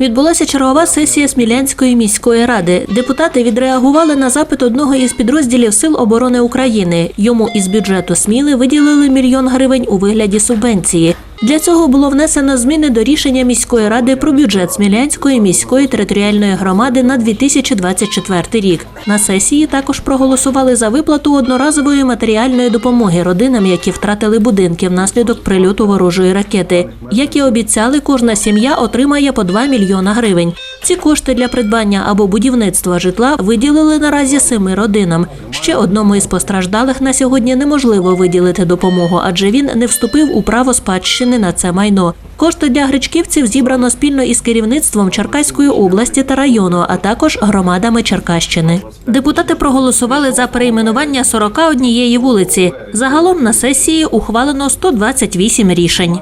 Відбулася чергова сесія Смілянської міської ради. Депутати відреагували на запит одного із підрозділів Сил оборони України. Йому із бюджету Сміли виділили мільйон гривень у вигляді субвенції. Для цього було внесено зміни до рішення міської ради про бюджет Смілянської міської територіальної громади на 2024 рік. На сесії також проголосували за виплату одноразової матеріальної допомоги родинам, які втратили будинки внаслідок прильоту ворожої ракети. Як і обіцяли, кожна сім'я отримає по 2 мільйона гривень. Ці кошти для придбання або будівництва житла виділили наразі семи родинам. Ще одному із постраждалих на сьогодні неможливо виділити допомогу, адже він не вступив у право спадщини на це майно. Кошти для гречківців зібрано спільно із керівництвом Черкаської області та району, а також громадами Черкащини. Депутати проголосували за перейменування 41 вулиці. Загалом на сесії ухвалено 128 рішень.